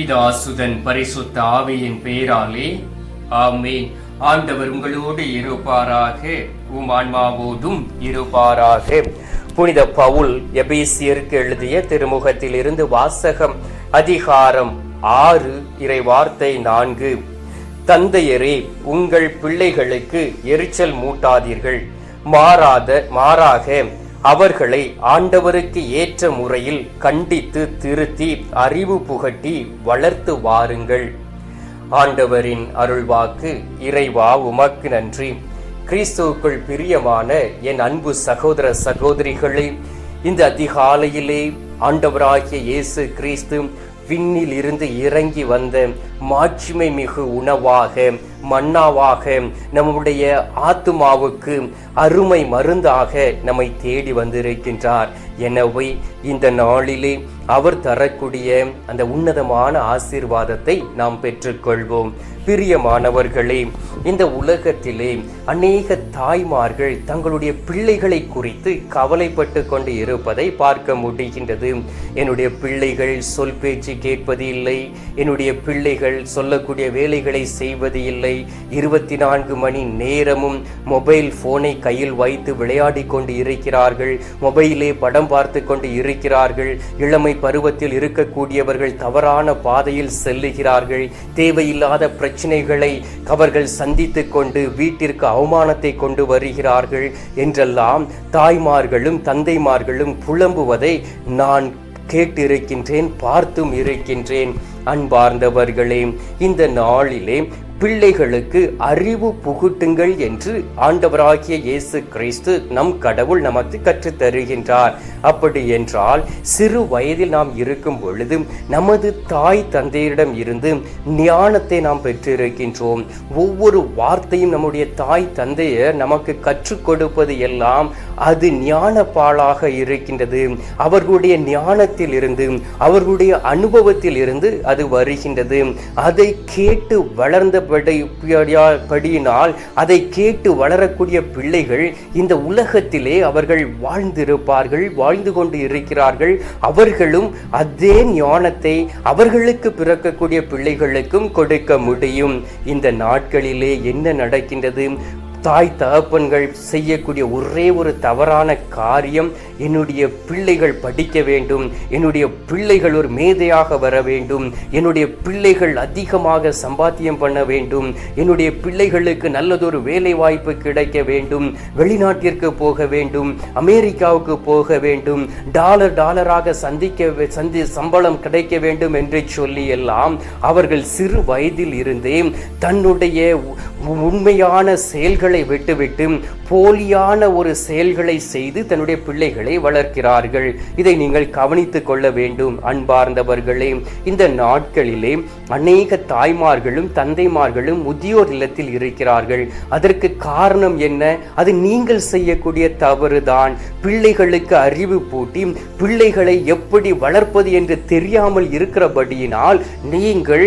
பிதாசுதன் பரிசுத்த ஆவியின் பெயராலே ஆமேன். ஆண்டவர் உங்களோடு இருப்பாராக. உம் ஆன்மாவோடும் இருப்பாராக. புனித பவுல் எபேசியருக்கு எழுதிய திருமுகத்திலிருந்து வாசகம் அதிகாரம் ஆறு இறை வார்த்தை நான்கு. தந்தையரே உங்கள் பிள்ளைகளுக்கு எரிச்சல் மூட்டாதீர்கள். மாறாத மாறாக அவர்களை ஆண்டவருக்கு ஏற்ற முறையில் கண்டித்து திருத்தி அறிவு புகட்டி வளர்த்து வாருங்கள். ஆண்டவரின் அருள்வாக்கு இறைவா உமக்கு நன்றி. கிறிஸ்துவுக்குள் பிரியமான என் அன்பு சகோதர சகோதரிகளே இந்த அதிகாலையிலே ஆண்டவராகிய இயேசு கிறிஸ்து விண்ணில் இருந்து இறங்கி வந்த மாட்சிமை மிகு உணவாக மன்னாவாக நம்முடைய ஆத்துமாவுக்கு அருமை மருந்தாக நம்மை தேடி வந்திருக்கின்றார். எனவே இந்த நாளிலே அவர் தரக்கூடிய அந்த உன்னதமான ஆசீர்வாதத்தை நாம் பெற்றுக்கொள்வோம். பிரியமானவர்களே இந்த உலகத்திலே அநேக தாய்மார்கள் தங்களுடைய பிள்ளைகளை குறித்து கவலைப்பட்டு கொண்டு இருப்பதை பார்க்க முடிகின்றது. என்னுடைய பிள்ளைகள் சொல் பேச்சு கேட்பது இல்லை என்னுடைய பிள்ளைகள் சொல்லக்கூடிய வேலைகளை செய்வது இல்லை. இருபத்தி நான்கு மணி நேரமும் மொபைல் போனை கையில் வைத்து விளையாடி கொண்டு இருக்கிறார்கள். மொபைலே படம் பார்த்து கொண்டு இருக்கிறார்கள். இளமை பருவத்தில் இருக்கக்கூடியவர்கள் தவறான பாதையில் செல்லுகிறார்கள். தேவையில்லாத பிரச்சனைகளை அவர்கள் சந்தித்து கொண்டு வீட்டிற்கு அவமானத்தை கொண்டு வருகிறார்கள் என்றெல்லாம் தாய்மார்களும் தந்தைமார்களும் புலம்புவதை நான் கேட்டிருக்கின்றேன் பார்த்தும் இருக்கின்றேன். அன்பார்ந்தவர்களே இந்த நாளிலே பிள்ளைகளுக்கு அறிவு புகுட்டுங்கள் என்று ஆண்டவராகிய இயேசு கிறிஸ்து நம் கடவுள் நமக்கு கற்றுத் தருகின்றார் அப்படி என்றால் சிறு வயதில் நாம் இருக்கும் பொழுது நமது தாய் தந்தையரிடம் இருந்து ஞானத்தை நாம் பெற்றிருக்கின்றோம். ஒவ்வொரு வார்த்தையும் நம்முடைய தாய் தந்தையர் நமக்கு கற்றுக் கொடுப்பது எல்லாம் அது ஞான பாலாக இருக்கின்றது. அவர்களுடைய ஞானத்தில் இருந்து அவர்களுடைய அனுபவத்தில் இருந்து அது வருகின்றது. அதை கேட்டு வளர்ந்த படியினால் அதை கேட்டு வளரக்கூடிய பிள்ளைகள் இந்த உலகத்திலே அவர்கள் வாழ்ந்திருப்பார்கள் வாழ்ந்து கொண்டு இருக்கிறார்கள். அவர்களும் அதே ஞானத்தை அவர்களுக்கு பிறக்கக்கூடிய பிள்ளைகளுக்கும் கொடுக்க முடியும். இந்த நாட்களிலே என்ன நடக்கின்றது? தாய் தகப்பன்கள் செய்யக்கூடிய ஒரே ஒரு தவறான காரியம் என்னுடைய பிள்ளைகள் படிக்க வேண்டும் என்னுடைய பிள்ளைகள் ஒரு மேதையாக வர வேண்டும் என்னுடைய பிள்ளைகள் அதிகமாக சம்பாத்தியம் பண்ண வேண்டும் என்னுடைய பிள்ளைகளுக்கு நல்லதொரு வேலை வாய்ப்பு கிடைக்க வேண்டும் வெளிநாட்டிற்கு போக வேண்டும் அமெரிக்காவுக்கு போக வேண்டும் டாலர் டாலராக சந்திக்க சந்தி சம்பளம் கிடைக்க வேண்டும் என்று சொல்லி எல்லாம் அவர்கள் சிறு வயதில் இருந்தே தன்னுடைய உண்மையான செயல்கள் செயல்களை விட்டுவிட்டு போலியான ஒரு செயல்களை செய்து தன்னுடைய பிள்ளைகளை வளர்க்கிறார்கள். இதை நீங்கள் கவனித்துக் கொள்ள வேண்டும் அன்பார்ந்தவர்களே. இந்த நாட்களிலே அநேக தாய்மார்களும் தந்தைமார்களும் முதியோர் இல்லத்தில் இருக்கிறார்கள். அதற்கு காரணம் என்ன? அது நீங்கள் செய்யக்கூடிய தவறுதான். பிள்ளைகளுக்கு அறிவு பூட்டி பிள்ளைகளை எப்படி வளர்ப்பது என்று தெரியாமல் இருக்கிறபடியினால் நீங்கள்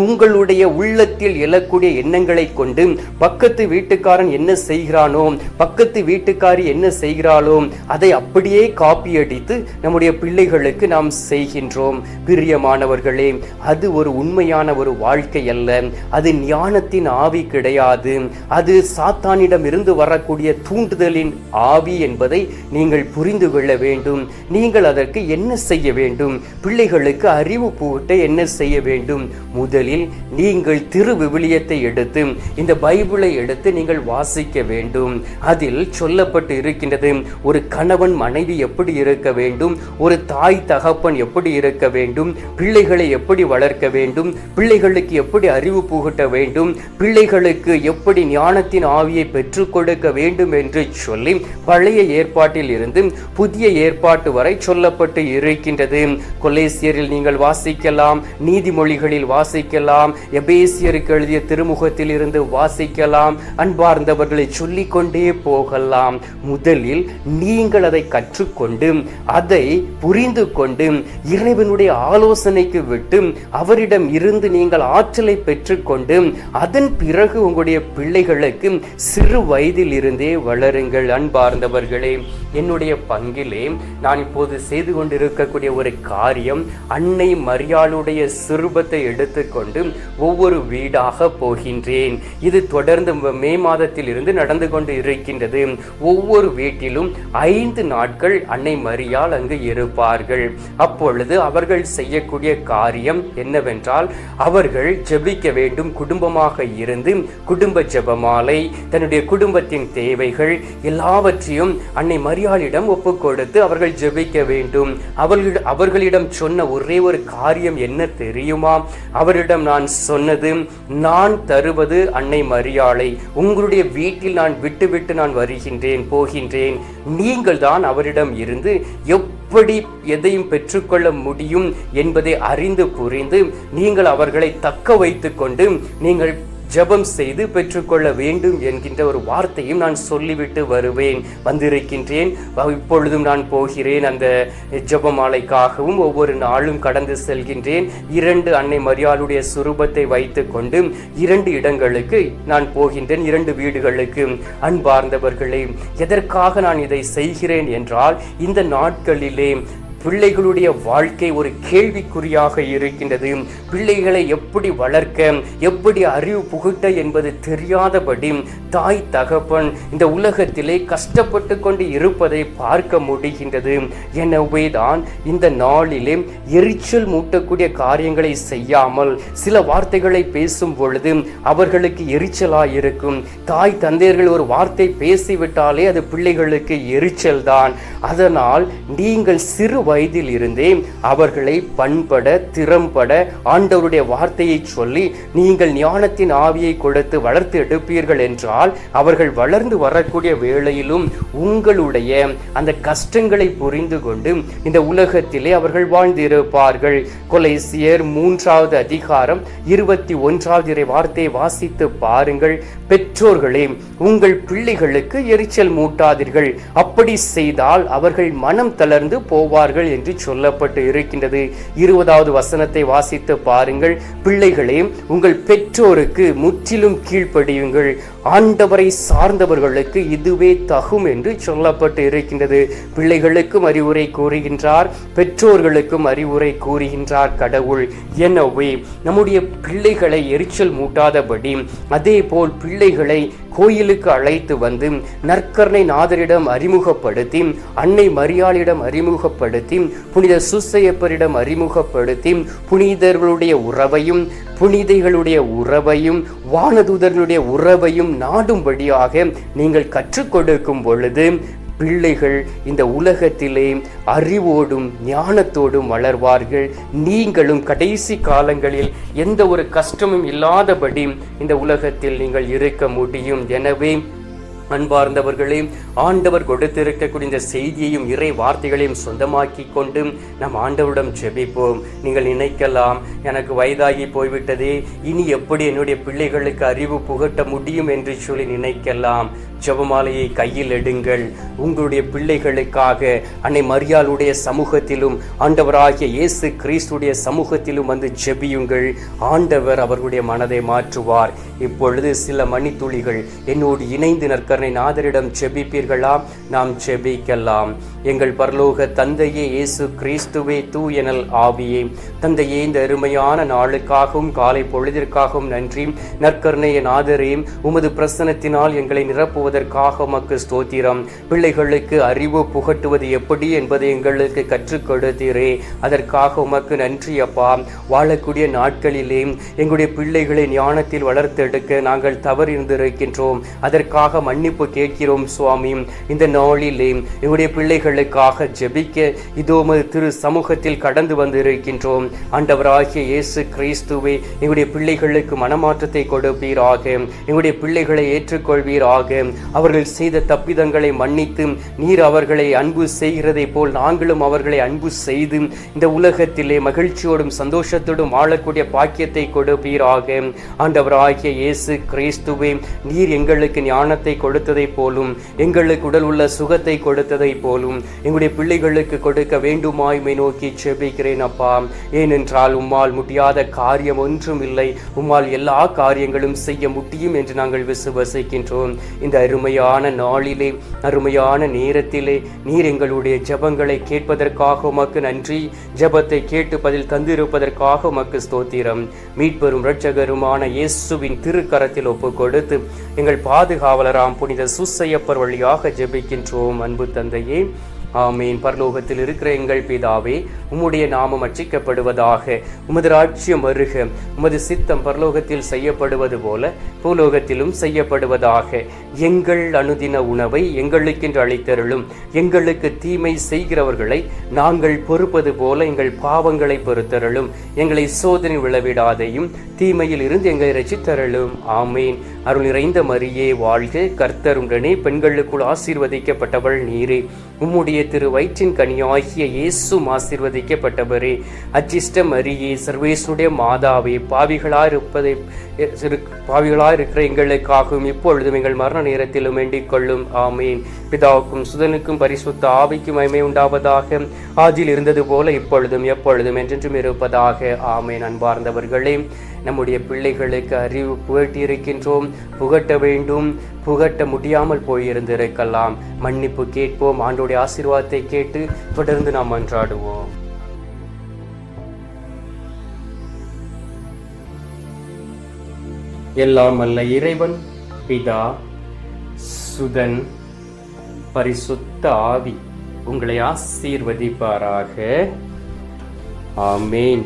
உங்களுடைய உள்ளத்தில் எழக்கூடிய எண்ணங்களை கொண்டு பக்கத்து வீட்டுக்காரன் சொந்தக்காரன் என்ன செய்கிறானோ பக்கத்து வீட்டுக்காரி என்ன செய்கிறாளோ அதை அப்படியே காப்பி அடித்து நம்முடைய பிள்ளைகளுக்கு நாம் செய்கின்றோம். பிரியமானவர்களே அது ஒரு உண்மையான ஒரு வாழ்க்கை அல்ல. அது ஞானத்தின் ஆவி கிடையாது. அது சாத்தானிடம் இருந்து வரக்கூடிய தூண்டுதலின் ஆவி என்பதை நீங்கள் புரிந்து கொள்ள வேண்டும். நீங்கள் அதற்கு என்ன செய்ய வேண்டும்? பிள்ளைகளுக்கு அறிவு பூட்ட என்ன செய்ய வேண்டும்? முதலில் நீங்கள் திரு விவிலியத்தை எடுத்து இந்த பைபிளை எடுத்து நீங்கள் வாசிக்க வேண்டும். அதில் சொல்லப்பட்டு இருக்கின்றது ஒரு கணவன் மனைவி எப்படி இருக்க வேண்டும் ஒரு தாய் தகப்பன் எப்படி இருக்க வேண்டும் பிள்ளைகளை எப்படி வளர்க்க வேண்டும் பிள்ளைகளுக்கு எப்படி அறிவு புகட்ட வேண்டும் பிள்ளைகளுக்கு எப்படி ஞானத்தின் ஆவியை பெற்றுக் கொடுக்க வேண்டும் என்று சொல்லி பழைய ஏற்பாட்டில் இருந்து புதிய ஏற்பாட்டு வரை சொல்லப்பட்டு இருக்கின்றது. கொலேசியரில் நீங்கள் வாசிக்கலாம் நீதிமொழிகளில் வாசிக்கலாம் எபேசியருக்கு எழுதிய திருமுகத்தில் இருந்து வாசிக்கலாம் அன்பார் சார்ந்தவர்களை சொல்லிக்கொண்டே போகலாம். முதலில் நீங்கள் அதை கற்றுக்கொண்டு அதை புரிந்து கொண்டு இறைவனுடைய ஆலோசனைக்கு விட்டு அவரிடம் இருந்து நீங்கள் ஆற்றலை பெற்றுக்கொண்டு அதன் பிறகு உங்களுடைய பிள்ளைகளுக்கு சிறு வயதில் இருந்தே வளருங்கள். அன்பார்ந்தவர்களே என்னுடைய பங்கிலே நான் இப்போது செய்து கொண்டிருக்கக்கூடிய ஒரு காரியம் அன்னை மரியாளுடைய சிறுபத்தை எடுத்துக்கொண்டு ஒவ்வொரு வீடாக போகின்றேன். இது தொடர்ந்து மே மாத காலத்தில் இருந்து நடந்து கொண்டு இருக்கின்றது. ஒவ்வொரு வீட்டிலும் ஐந்து நாட்கள் அன்னை மரியால் அங்கு இருப்பார்கள். அப்பொழுது அவர்கள் செய்யக்கூடிய காரியம் என்னவென்றால் அவர்கள் ஜெபிக்க வேண்டும் குடும்பமாக இருந்து குடும்ப ஜெபமாலை தன்னுடைய குடும்பத்தின் தேவைகள் எல்லாவற்றையும் அன்னை மரியாளிடம் ஒப்பு கொடுத்து அவர்கள் ஜெபிக்க வேண்டும். அவர்களிடம் அவர்களிடம் சொன்ன ஒரே ஒரு காரியம் என்ன தெரியுமா? அவரிடம் நான் சொன்னது நான் தருவது அன்னை மரியாளை. உங்களுடைய வீட்டில் நான் விட்டுவிட்டு நான் வருகின்றேன் போகின்றேன். நீங்கள் தான் அவரிடம் இருந்து எப்படி எதையும் பெற்றுக்கொள்ள முடியும் என்பதை அறிந்து புரிந்து நீங்கள் அவர்களை தக்க வைத்து கொண்டு நீங்கள் ஜெபம் செய்து பெற்றுக்கொள்ள வேண்டும் என்கின்ற ஒரு வார்த்தையும் நான் சொல்லிவிட்டு வருவேன். வந்திருக்கின்றேன். இப்பொழுதும் நான் போகிறேன். அந்த ஜெபமாலைக்காகவும் ஒவ்வொரு நாளும் கடந்து செல்கின்றேன். இரண்டு அன்னை மரியாளுடைய சுரூபத்தை வைத்துக்கொண்டு இரண்டு இடங்களுக்கு நான் போகின்றேன். இரண்டு வீடுகளுக்கு அன்பார்ந்தவர்களே எதற்காக நான் இதை செய்கிறேன் என்றால் இந்த நாட்களிலே பிள்ளைகளுடைய வாழ்க்கை ஒரு கேள்விக்குறியாக இருக்கின்றது. பிள்ளைகளை எப்படி வளர்க்க எப்படி அறிவு புகுட்ட என்பது தெரியாதபடி தாய் தகப்பன் இந்த உலகத்திலே கஷ்டப்பட்டு கொண்டு இருப்பதை பார்க்க முடிகின்றது. எனவே தான் இந்த நாளிலே எரிச்சல் மூட்டக்கூடிய காரியங்களை செய்யாமல் சில வார்த்தைகளை பேசும் பொழுது அவர்களுக்கு எரிச்சலாய் இருக்கும் தாய் தந்தையர்கள் ஒரு வார்த்தை பேசிவிட்டாலே அது பிள்ளைகளுக்கு எரிச்சல் தான் அதனால் நீங்கள் சிறு வயதில் இருந்தே அவர்களை பண்பட திறம்பட ஆண்டவருடைய வார்த்தையை சொல்லி நீங்கள் ஞானத்தின் ஆவியை கொடுத்து வளர்த்து எடுப்பீர்கள் என்றால் அவர்கள் வளர்ந்து வரக்கூடிய வேளையிலும் உங்களுடைய அந்த கஷ்டங்களை புரிந்து கொண்டு இந்த உலகத்திலே அவர்கள் வாழ்ந்திருப்பார்கள். கொலைசியர் மூன்றாவது அதிகாரம் இருபத்தி ஒன்றாவது இறை வார்த்தையை வாசித்து பாருங்கள். பெற்றோர்களே உங்கள் பிள்ளைகளுக்கு எரிச்சல் மூட்டாதீர்கள். அப்படி செய்தால் அவர்கள் மனம் தளர்ந்து போவார்கள். என்று சொல்லப்பட்டு இருக்கின்றது. இருபதாவது வசனத்தை வாசித்து பாருங்கள். பிள்ளைகளே உங்கள் பெற்றோருக்கு முற்றிலும் கீழ்ப்படியுங்கள். ஆண்டவரை சார்ந்தவர்களுக்கு இதுவே தகும் என்று சொல்லப்பட்டு இருக்கின்றது. பிள்ளைகளுக்கும் அறிவுரை கூறுகின்றார் பெற்றோர்களுக்கும் அறிவுரை கூறுகின்றார் கடவுள். எனவே நம்முடைய பிள்ளைகளை எரிச்சல் மூட்டாதபடி அதே போல் பிள்ளைகளை கோயிலுக்கு அழைத்து வந்து நற்கர்ணை நாதரிடம் அறிமுகப்படுத்தி அன்னை மரியாளிடம் அறிமுகப்படுத்தி புனித சுசையப்பரிடம் அறிமுகப்படுத்தி புனிதர்களுடைய உறவையும் புனிதைகளுடைய உறவையும் வானதூதர்களுடைய உறவையும் நாடும்படியாக நீங்கள் கற்றுக் கொடுக்கும் பொழுது பிள்ளைகள் இந்த உலகத்திலே அறிவோடும் ஞானத்தோடும் வளர்வார்கள். நீங்களும் கடைசி காலங்களில் எந்த ஒரு கஷ்டமும் இல்லாதபடி இந்த உலகத்தில் நீங்கள் இருக்க முடியும். எனவே அன்பார்ந்தவர்களே ஆண்டவர் கொடுத்திருக்கக்கூடிய இந்த செய்தியையும் இறை வார்த்தைகளையும் சொந்தமாக்கி கொண்டு நம் ஆண்டவரிடம் ஜெபிப்போம். நீங்கள் நினைக்கலாம் எனக்கு வயதாகி போய்விட்டதே இனி எப்படி என்னுடைய பிள்ளைகளுக்கு அறிவு புகட்ட முடியும் என்று சொல்லி நினைக்கலாம். ஜெபமாலையை கையில் எடுங்கள். உங்களுடைய பிள்ளைகளுக்காக அன்னை மரியாளுடைய சமூகத்திலும் ஆண்டவராகிய இயேசு கிறிஸ்துடைய சமூகத்திலும் வந்து ஜெபியுங்கள். ஆண்டவர் அவர்களுடைய மனதை மாற்றுவார். இப்பொழுது சில மணித்துளிகள் என்னோடு இணைந்து நற்கரணை நாதரிடம் ஜெபிப்பீர்களா நாம் செபிக்கலாம். எங்கள் பரலோக தந்தையே இயேசு கிறிஸ்துவே தூயனல் ஆவியே. தந்தையே இந்த அருமையான நாளுக்காகவும் காலை பொழுதிற்காகவும் நன்றி. நற்கருணைய நாதரே உமது பிரசனத்தினால் எங்களை நிரப்புவதற்காக மக்கு ஸ்தோத்திரம். பிள்ளைகளுக்கு அறிவு புகட்டுவது எப்படி என்பதை எங்களுக்கு கற்றுக் கொடுத்தீரே. அதற்காக உமக்கு நன்றி அப்பா. வாழக்கூடிய நாட்களிலே எங்களுடைய பிள்ளைகளை ஞானத்தில் வளர்த்தெடுக்க நாங்கள் தவறிருந்திருக்கின்றோம். அதற்காக மன்னிப்பு கேட்கிறோம் சுவாமி. இந்த நாளிலே எங்களுடைய பிள்ளைகள் அவர்களுக்காக ஜெபிக்க இதோ திரு சமூகத்தில் கடந்து வந்து இருக்கின்றோம் ஆண்டவராகிய இயேசு கிறிஸ்துவே எங்களுடைய பிள்ளைகளுக்கு மனமாற்றத்தை கொடுப்பீராக. எங்களுடைய பிள்ளைகளை ஏற்றுக்கொள்வீராக. அவர்கள் செய்த தப்பிதங்களை மன்னித்து நீர் அவர்களை அன்பு செய்கிறதை போல் நாங்களும் அவர்களை அன்பு செய்து இந்த உலகத்திலே மகிழ்ச்சியோடும் சந்தோஷத்தோடும் வாழக்கூடிய பாக்கியத்தை கொடுப்பீராக. ஆண்டவராகிய இயேசு கிறிஸ்துவே நீர் எங்களுக்கு ஞானத்தை கொடுத்ததை போலும் எங்களுக்கு உடல் உள்ள சுகத்தை கொடுத்ததை போலும் எங்களுடைய பிள்ளைகளுக்கு கொடுக்க வேண்டுமாய்மை நோக்கி செபிக்கிறேன் அப்பா. ஏனென்றால் உம்மால் முடியாத காரியம் ஒன்றும் இல்லை. உம்மால் எல்லா காரியங்களும் செய்ய முடியும் என்று நாங்கள் விசுவசிக்கின்றோம். இந்த அருமையான நாளிலே அருமையான நேரத்திலே நீர் எங்களுடைய ஜெபங்களை கேட்பதற்காக உமக்கு நன்றி. ஜெபத்தை கேட்டு பதில் தந்திருப்பதற்காக உமக்கு ஸ்தோத்திரம். மீட்பெரும் இரட்சகருமான இயேசுவின் திருக்கரத்தில் ஒப்பு கொடுத்து எங்கள் பாதுகாவலராம் புனித சுசையப்பர் வழியாக ஜெபிக்கின்றோம். அன்பு தந்தையே ஆமீன். பரலோகத்தில் இருக்கிற எங்கள் பிதாவே உம்முடைய நாமம் அச்சிக்கப்படுவதாக உமது ராஜ்யம் வருக. உமது சித்தம் பரலோகத்தில் செய்யப்படுவது போல பூலோகத்திலும் செய்யப்படுவதாக எங்கள் அனுதின உணவை எங்களுக்கென்று அளித்தருளும். எங்களுக்கு தீமை செய்கிறவர்களை நாங்கள் பொறுப்பது போல எங்கள் பாவங்களை பொறுத்தருளும். எங்களை சோதனை விழவிடாதையும் தீமையில் இருந்து எங்களை ரசித்தருளும் ஆமீன். அருள் நிறைந்த மரியே வாழ்க. கர்த்தருடனே பெண்களுக்குள் ஆசீர்வதிக்கப்பட்டவள் நீரே. உம்முடைய திரு வயிற்றின் கனியாகிய இயேசும் ஆசீர்வதிக்கப்பட்டவரே அச்சிஷ்ட மரியே சர்வேசுடைய மாதாவே பாவிகளாக இருப்பதை பாவிகளாக இருக்கிற எங்களுக்காகவும் இப்பொழுதும் எங்கள் மரண நேரத்திலும் வேண்டிக் கொள்ளும். ஆமீன். பிதாவுக்கும் சுதனுக்கும் பரிசுத்த ஆவிக்கும் மைமை உண்டாவதாக. ஆதியில் இருந்தது போல இப்பொழுதும் எப்பொழுதும் என்றென்றும் இருப்பதாக. ஆமேன். அன்பார்ந்தவர்களே நம்முடைய பிள்ளைகளுக்கு அறிவு புகட்டியிருக்கின்றோம். புகட்ட வேண்டும். புகட்ட முடியாமல் போயிருந்திருக்கலாம். மன்னிப்பு கேட்போம். ஆண்டோடைய ஆசீர்வாதத்தை கேட்டு தொடர்ந்து நாம் மன்றாடுவோம். எல்லாம் அல்ல இறைவன் பிதா சுதன் பரிசுத்த ஆவி உங்களை ஆசீர்வதிப்பாராக. ஆமேன்.